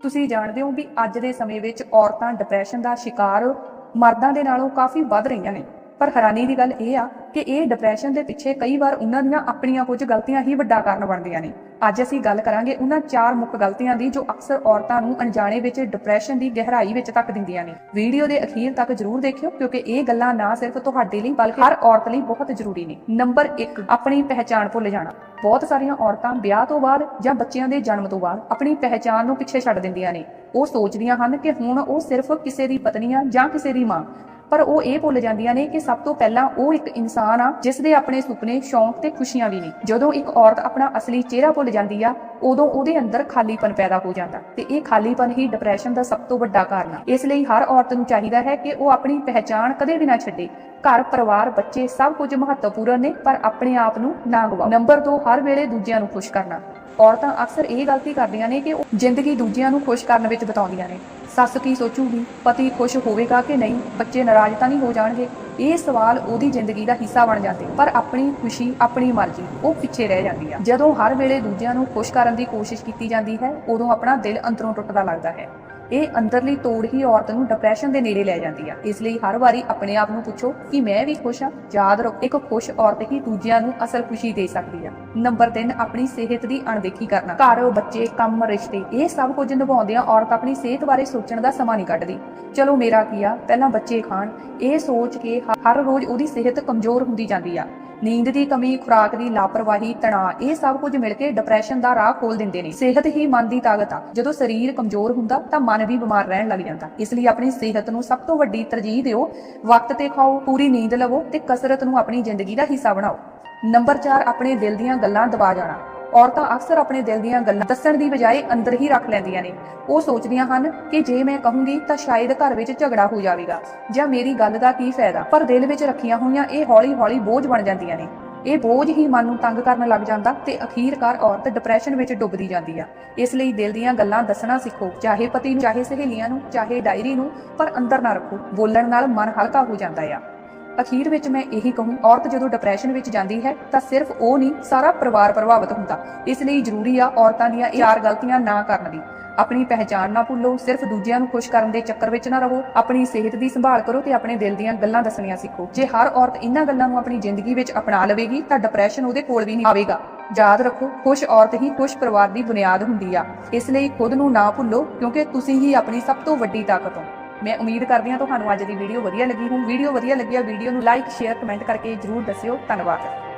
ਤੁਸੀਂ ਜਾਣਦੇ ਹੋ ਵੀ ਅੱਜ ਦੇ ਸਮੇਂ ਵਿੱਚ ਔਰਤਾਂ ਡਿਪਰੈਸ਼ਨ ਦਾ ਸ਼ਿਕਾਰ ਮਰਦਾਂ ਦੇ ਨਾਲੋਂ ਕਾਫੀ ਵੱਧ ਰਹੀਆਂ ਨੇ। ਪਰ ਹੈਰਾਨੀ ਦੀ ਗੱਲ ਇਹ ਆ ਕਿ ਇਹ ਡਿਪਰੈਸ਼ਨ ਦੇ ਪਿੱਛੇ ਕਈ ਵਾਰ ਉਹਨਾਂ ਦੀਆਂ ਆਪਣੀਆਂ ਕੁਝ ਗਲਤੀਆਂ ਹੀ ਵੱਡਾ ਕਾਰਨ ਬਣਦੀਆਂ ਨੇ। ਅੱਜ ਅਸੀਂ ਗੱਲ ਕਰਾਂਗੇ ਉਹਨਾਂ ਚਾਰ ਮੁੱਖ ਗਲਤੀਆਂ ਦੀ ਜੋ ਅਕਸਰ ਔਰਤਾਂ ਨੂੰ ਅਣਜਾਣੇ ਵਿੱਚ ਡਿਪਰੈਸ਼ਨ ਦੀ ਗਹਿਰਾਈ ਵਿੱਚ ਤੱਕ ਦਿੰਦੀਆਂ ਨੇ। ਵੀਡੀਓ ਦੇ ਅਖੀਰ ਤੱਕ ਜਰੂਰ ਦੇਖਿਓ ਕਿਉਂਕਿ ਇਹ ਗੱਲਾਂ ਨਾ ਸਿਰਫ ਤੁਹਾਡੇ ਲਈ ਬਲਕਿ ਹਰ ਔਰਤ ਲਈ ਬਹੁਤ ਜ਼ਰੂਰੀ ਨੇ। ਨੰਬਰ 1 ਆਪਣੀ ਪਹਿਚਾਣ ਭੁੱਲ ਜਾਣਾ। ਬਹੁਤ ਸਾਰੀਆਂ ਔਰਤਾਂ ਵਿਆਹ ਤੋਂ ਬਾਅਦ ਜਾਂ ਬੱਚਿਆਂ ਦੇ ਜਨਮ ਤੋਂ ਬਾਅਦ ਆਪਣੀ ਪਹਿਚਾਣ ਨੂੰ ਪਿੱਛੇ ਛੱਡ ਦਿੰਦੀਆਂ ਨੇ। ਉਹ ਸੋਚਦੀਆਂ ਹਨ ਕਿ ਹੁਣ ਉਹ ਸਿਰਫ ਕਿਸੇ ਦੀ ਪਤਨੀ ਆ ਜਾਂ ਕਿਸੇ ਦੀ ਮਾਂ। ਪਰ ਉਹ ਇਹ ਭੁੱਲ ਜਾਂਦੀਆਂ ਨੇ ਕਿ ਸਭ ਤੋਂ ਪਹਿਲਾਂ ਉਹ ਇੱਕ ਇਨਸਾਨ ਆ, ਜਿਸ ਦੇ ਆਪਣੇ ਸੁਪਨੇ, ਸ਼ੌਂਕ ਤੇ ਖੁਸ਼ੀਆਂ ਵੀ ਨੇ। ਜਦੋਂ ਇੱਕ ਔਰਤ ਆਪਣਾ ਅਸਲੀ ਚਿਹਰਾ ਭੁੱਲ ਜਾਂਦੀ ਆ, ਉਦੋਂ ਉਹਦੇ ਅੰਦਰ ਖਾਲੀਪਨ ਪੈਦਾ ਹੋ ਜਾਂਦਾ ਤੇ ਇਹ ਖਾਲੀਪਨ ਹੀ ਡਿਪਰੈਸ਼ਨ ਦਾ ਸਭ ਤੋਂ ਵੱਡਾ ਕਾਰਨ ਆ। ਇਸ ਲਈ ਹਰ ਔਰਤ ਨੂੰ ਚਾਹੀਦਾ ਹੈ ਕਿ ਉਹ ਆਪਣੀ ਪਹਿਚਾਣ ਕਦੇ ਵੀ ਨਾ ਛੱਡੇ। ਘਰ, ਪਰਿਵਾਰ, ਬੱਚੇ ਸਭ ਕੁਝ ਮਹੱਤਵਪੂਰਨ ਨੇ, ਪਰ ਆਪਣੇ ਆਪ ਨੂੰ ਨਾ ਗਵਾਓ ਨੰਬਰ 2 ਹਰ ਵੇਲੇ ਦੂਜਿਆਂ ਨੂੰ ਖੁਸ਼ ਕਰਨਾ। ਔਰਤਾਂ ਅਕਸਰ ਇਹ ਗਲਤੀ ਕਰਦੀਆਂ ਨੇ ਕਿ ਉਹ ਜ਼ਿੰਦਗੀ ਦੂਜਿਆਂ ਨੂੰ ਖੁਸ਼ ਕਰਨ ਵਿੱਚ ਬਿਤਾਉਂਦੀਆਂ ਨੇ। ਸੱਸ ਕੀ ਸੋਚੂਗੀ? ਪਤੀ ਖੁਸ਼ ਹੋਵੇਗਾ ਕਿ ਨਹੀਂ? ਬੱਚੇ ਨਾਰਾਜ਼ ਤਾਂ ਨਹੀਂ ਹੋ ਜਾਣਗੇ? ਇਹ ਸਵਾਲ ਉਹਦੀ ਜ਼ਿੰਦਗੀ ਦਾ ਹਿੱਸਾ ਬਣ ਜਾਂਦੇ ਪਰ ਆਪਣੀ ਖੁਸ਼ੀ, ਆਪਣੀ ਮਰਜ਼ੀ, ਉਹ ਪਿੱਛੇ ਰਹਿ ਜਾਂਦੀ ਆ। ਜਦੋਂ ਹਰ ਵੇਲੇ ਦੂਜਿਆਂ ਨੂੰ ਖੁਸ਼ ਕਰਨ ਦੀ ਕੋਸ਼ਿਸ਼ ਕੀਤੀ ਜਾਂਦੀ ਹੈ, ਉਦੋਂ ਆਪਣਾ ਦਿਲ ਅੰਦਰੋਂ ਟੁੱਟਦਾ ਲੱਗਦਾ ਹੈ। ਇਹ ਅੰਦਰਲੀ ਤੋੜ ਹੀ ਔਰਤ ਨੂੰ ਡਿਪਰੈਸ਼ਨ ਦੇ ਨੇੜੇ ਲੈ ਜਾਂਦੀ ਆ। ਇਸ ਲਈ ਹਰ ਵਾਰੀ ਆਪਣੇ ਆਪ ਨੂੰ ਪੁੱਛੋ ਕਿ ਮੈਂ ਵੀ ਖੁਸ਼ ਆ। ਯਾਦ ਰੱਖੋ, ਇੱਕ ਖੁਸ਼ ਔਰਤ ਹੀ ਦੂਜਿਆਂ ਨੂੰ ਅਸਲ ਖੁਸ਼ੀ ਦੇ ਸਕਦੀ ਆ। ਨੰਬਰ 3 ਆਪਣੀ ਸਿਹਤ ਦੀ ਅਣਦੇਖੀ ਕਰਨਾ। ਘਰ, ਬੱਚੇ, ਕੰਮ, ਰਿਸ਼ਤੇ, ਇਹ ਸਭ ਕੁਝ ਨਿਭਾਉਂਦਿਆਂ ਔਰਤ ਆਪਣੀ ਸਿਹਤ ਬਾਰੇ ਸੋਚਣ ਦਾ ਸਮਾਂ ਨਹੀਂ ਕੱਢਦੀ। ਚਲੋ ਮੇਰਾ ਕੀ ਆ, ਪਹਿਲਾਂ ਬੱਚੇ ਖਾਣ। ਇਹ ਸੋਚ ਕੇ ਹਰ ਰੋਜ਼ ਉਹਦੀ ਸਿਹਤ ਕਮਜ਼ੋਰ ਹੁੰਦੀ ਜਾਂਦੀ ਆ। ਨੀਂਦ ਦੀ ਕਮੀ, ਖੁਰਾਕ ਦੀ ਲਾਪਰਵਾਹੀ, ਤਣਾਅ, ਇਹ ਸਭ ਕੁਝ ਮਿਲ ਕੇ ਡਿਪਰੈਸ਼ਨ ਦਾ ਰਾਹ ਖੋਲ ਦਿੰਦੇ ਨੇ। ਸਿਹਤ ਹੀ ਮਨ ਦੀ ਤਾਕਤ ਆ। ਜਦੋਂ ਸਰੀਰ ਕਮਜ਼ੋਰ ਹੁੰਦਾ, ਤਾਂ ਮਨ ਵੀ ਬਿਮਾਰ ਰਹਿਣ ਲੱਗ ਜਾਂਦਾ। ਇਸ ਲਈ ਆਪਣੀ ਸਿਹਤ ਨੂੰ ਸਭ ਤੋਂ ਵੱਡੀ ਤਰਜੀਹ ਦਿਓ। ਵਕਤ ਤੇ ਖਾਓ, ਪੂਰੀ ਨੀਂਦ ਲਵੋ ਤੇ ਕਸਰਤ ਨੂੰ ਆਪਣੀ ਜ਼ਿੰਦਗੀ ਦਾ ਹਿੱਸਾ ਬਣਾਓ। ਨੰਬਰ 4 ਆਪਣੇ ਦਿਲ ਦੀਆਂ ਗੱਲਾਂ ਦਬਾ ਜਾਣਾ। ਔਰਤਾਂ ਅਕਸਰ ਆਪਣੇ ਦਿਲ ਦੀਆਂ ਗੱਲਾਂ ਦੱਸਣ ਦੀ ਬਜਾਏ ਅੰਦਰ ਹੀ ਰੱਖ ਲੈਂਦੀਆਂ ਨੇ। ਉਹ ਸੋਚਦੀਆਂ ਹਨ ਕਿ ਜੇ ਮੈਂ ਕਹੂੰਗੀ ਤਾਂ ਸ਼ਾਇਦ ਘਰ ਵਿੱਚ ਝਗੜਾ ਹੋ ਜਾਵੇਗਾ ਜਾਂ ਮੇਰੀ ਗੱਲ ਦਾ ਕੀ ਫਾਇਦਾ। ਪਰ ਦਿਲ ਵਿੱਚ ਰੱਖੀਆਂ ਹੋਈਆਂ ਇਹ ਹੌਲੀ-ਹੌਲੀ ਬੋਝ ਬਣ ਜਾਂਦੀਆਂ ਨੇ। ਇਹ ਬੋਝ ਹੀ ਮਨ ਨੂੰ ਤੰਗ ਕਰਨ ਲੱਗ ਜਾਂਦਾ ਤੇ ਅਖੀਰਕਾਰ ਔਰਤ ਡਿਪਰੈਸ਼ਨ ਵਿੱਚ ਡੁੱਬਦੀ ਜਾਂਦੀ ਆ। ਇਸ ਲਈ ਦਿਲ ਦੀਆਂ ਗੱਲਾਂ ਦੱਸਣਾ ਸਿੱਖੋ, ਚਾਹੇ ਪਤੀ ਨੂੰ, ਚਾਹੇ ਸਹੇਲੀਆਂ ਨੂੰ, ਚਾਹੇ ਡਾਇਰੀ ਨੂੰ, ਪਰ ਅੰਦਰ ਨਾ ਰੱਖੋ। ਬੋਲਣ ਨਾਲ ਮਨ ਹਲਕਾ ਹੋ ਜਾਂਦਾ ਆ। ਅਖੀਰ ਵਿੱਚ ਮੈਂ ਇਹੀ ਕਹੂੰ, ਔਰਤ ਜਦੋਂ ਡਿਪਰੈਸ਼ਨ ਵਿੱਚ ਜਾਂਦੀ ਹੈ, ਤਾਂ ਸਿਰਫ ਉਹ ਨਹੀਂ, ਸਾਰਾ ਪਰਿਵਾਰ ਪ੍ਰਭਾਵਿਤ ਹੁੰਦਾ। ਇਸ ਲਈ ਜ਼ਰੂਰੀ ਆ ਔਰਤਾਂ ਦੀਆਂ ਇਹ ਚਾਰ ਗਲਤੀਆਂ ਨਾ ਕਰਨ ਦੀ। ਆਪਣੀ ਪਹਿਚਾਣ ਨਾ ਭੁੱਲੋ, ਸਿਰਫ ਦੂਜਿਆਂ ਨੂੰ ਖੁਸ਼ ਕਰਨ ਦੇ ਚੱਕਰ ਵਿੱਚ ਨਾ ਰਹੋ। ਆਪਣੀ ਸਿਹਤ ਦੀ ਸੰਭਾਲ ਕਰੋ ਤੇ ਆਪਣੇ ਦਿਲ ਦੀਆਂ ਗੱਲਾਂ ਦੱਸਣੀਆਂ ਸਿੱਖੋ। ਜੇ ਹਰ ਔਰਤ ਇਹਨਾਂ ਗੱਲਾਂ ਨੂੰ ਆਪਣੀ ਜ਼ਿੰਦਗੀ ਵਿੱਚ ਅਪਣਾ ਲਵੇਗੀ, ਤਾਂ ਡਿਪਰੈਸ਼ਨ ਉਹਦੇ ਕੋਲ ਵੀ ਨਹੀਂ ਆਵੇਗਾ। ਯਾਦ ਰੱਖੋ, ਖੁਸ਼ ਔਰਤ ਹੀ ਖੁਸ਼ ਪਰਿਵਾਰ ਦੀ ਬੁਨਿਆਦ ਹੁੰਦੀ ਆ। ਇਸ ਲਈ ਖੁਦ ਨੂੰ ਨਾ ਭੁੱਲੋ, ਕਿਉਂਕਿ ਤੁਸੀਂ ਹੀ ਆਪਣੀ ਸਭ ਤੋਂ ਵੱਡੀ ਤਾਕਤ ਹੋ। ਮੈਂ ਉਮੀਦ ਕਰਦੀ ਹਾਂ ਤੁਹਾਨੂੰ ਅੱਜ ਦੀ ਵੀਡੀਓ ਵਧੀਆ ਲੱਗੀ ਹੋਊ। ਵੀਡੀਓ ਵਧੀਆ ਲੱਗਿਆ ਵੀਡੀਓ ਨੂੰ ਲਾਈਕ ਸ਼ੇਅਰ ਕਮੈਂਟ ਕਰਕੇ ਜਰੂਰ ਦੱਸਿਓ। ਧੰਨਵਾਦ।